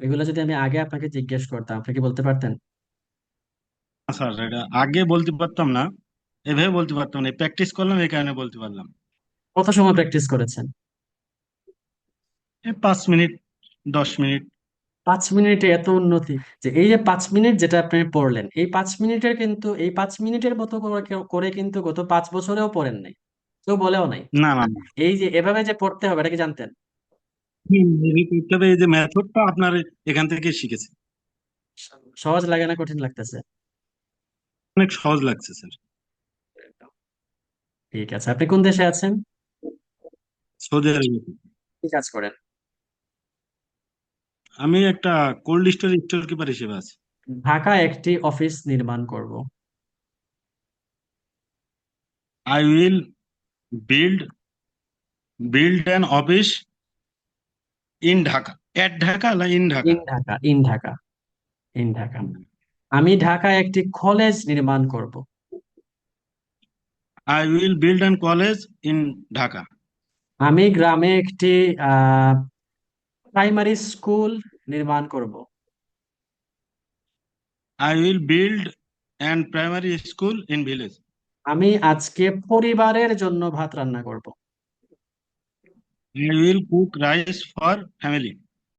এগুলো যদি আমি আগে আপনাকে জিজ্ঞেস করতাম আপনি কি বলতে পারতেন? স্যার এটা আগে বলতে পারতাম না এভাবে বলতে পারতাম না প্র্যাকটিস করলাম এই কারণে বলতে পারলাম। কত সময় প্র্যাকটিস করেছেন? এই পাঁচ মিনিট দশ মিনিট। পাঁচ মিনিটে এত উন্নতি যে এই যে পাঁচ মিনিট যেটা আপনি পড়লেন এই পাঁচ মিনিটের কিন্তু এই পাঁচ মিনিটের মতো করে কিন্তু গত পাঁচ বছরেও পড়েন নাই। কেউ বলেও নাই। না না। এই যে এভাবে যে পড়তে হবে এটা কি জানতেন? এই যে মেথডটা আপনার এখান থেকে শিখেছি। সহজ লাগে না কঠিন লাগতেছে? অনেক সহজ লাগছে স্যার ঠিক আছে আপনি কোন দেশে আছেন? সৌদি আরবে। কি কাজ করেন? আমি একটা কোল্ড স্টোরেজ স্টোর কিপার হিসেবে আছি। ঢাকা একটি অফিস নির্মাণ করব। I will build build an office in Dhaka at Dhaka না in Dhaka? In Dhaka in Dhaka in Dhaka. আমি ঢাকায় একটি কলেজ নির্মাণ করব। I will build an college in Dhaka. আমি গ্রামে একটি প্রাইমারি স্কুল নির্মাণ করব। I will build an primary school in village আমি আজকে পরিবারের জন্য ভাত রান্না করব। and we will cook rice for family.